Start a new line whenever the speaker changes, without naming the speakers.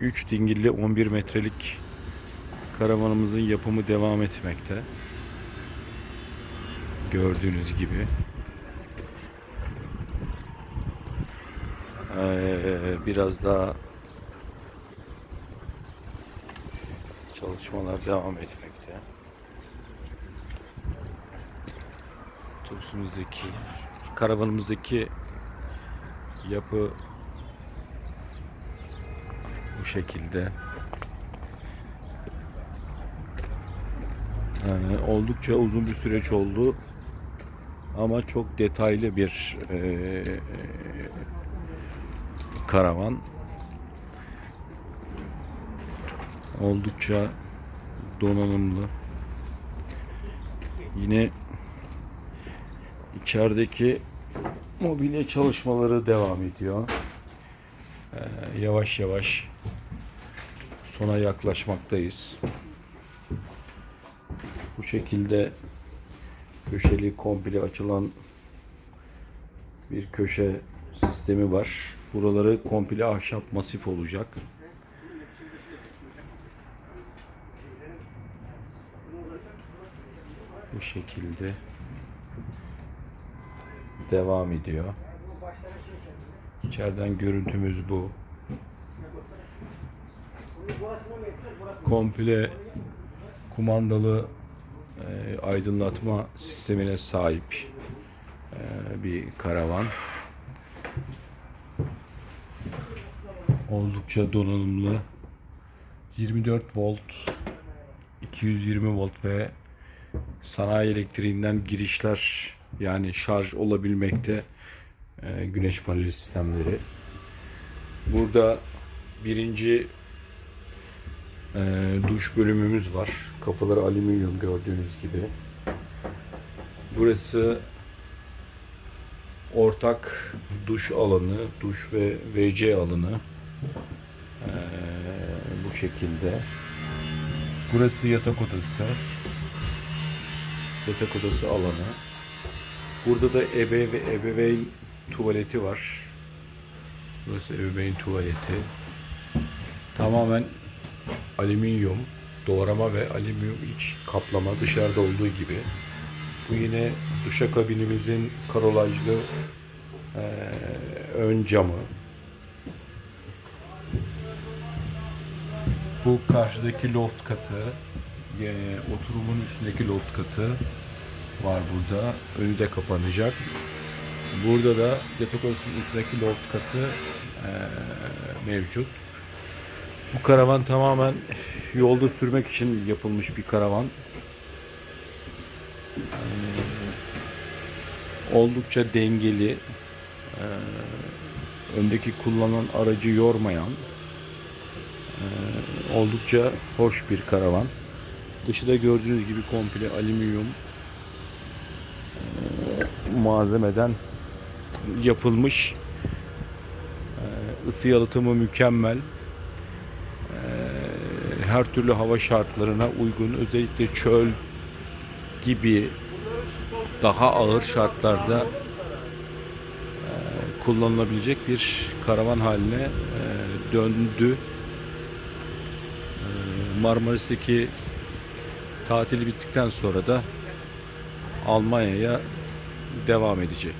3 dingilli 11 metrelik karavanımızın yapımı devam etmekte. Gördüğünüz gibi. Ee, biraz daha çalışmalar devam etmekte. Otobüsümüzdeki, karavanımızdaki yapı şekilde. Yani oldukça uzun bir süreç oldu. Ama çok detaylı bir eee, karavan. Oldukça donanımlı. Yine içerideki mobilya çalışmaları devam ediyor. Ee, yavaş yavaş sona yaklaşmaktayız. Bu şekilde köşeli komple açılan bir köşe sistemi var. Buraları komple ahşap masif olacak. Bu şekilde devam ediyor. İçeriden görüntümüz bu. Komple kumandalı e, aydınlatma sistemine sahip e, bir karavan. Oldukça donanımlı. 24 volt, 220 volt ve sanayi elektriğinden girişler yani şarj olabilmekte e, güneş paneli sistemleri. Burada birinci e, duş bölümümüz var. Kapıları alüminyum gördüğünüz gibi. Burası ortak duş alanı, duş ve WC alanı. E, bu şekilde. Burası yatak odası. Yatak odası alanı. Burada da ebe ve ebeveyn tuvaleti var. Burası ebeveyn tuvaleti. Tamamen alüminyum, doğrama ve alüminyum iç kaplama dışarıda olduğu gibi. Bu yine duşakabinimizin karolajlı eee, ön camı. Bu karşıdaki loft katı, eee, oturumun üstündeki loft katı var burada. Önü de kapanacak. Burada da odasının üstündeki loft katı eee, mevcut. Bu karavan tamamen yolda sürmek için yapılmış bir karavan. Ee, oldukça dengeli, ee, öndeki kullanılan aracı yormayan, ee, oldukça hoş bir karavan. Dışı da gördüğünüz gibi komple alüminyum malzemeden yapılmış. Isı yalıtımı mükemmel her türlü hava şartlarına uygun özellikle çöl gibi daha ağır şartlarda e, kullanılabilecek bir karavan haline e, döndü. E, Marmaris'teki tatili bittikten sonra da Almanya'ya devam edecek.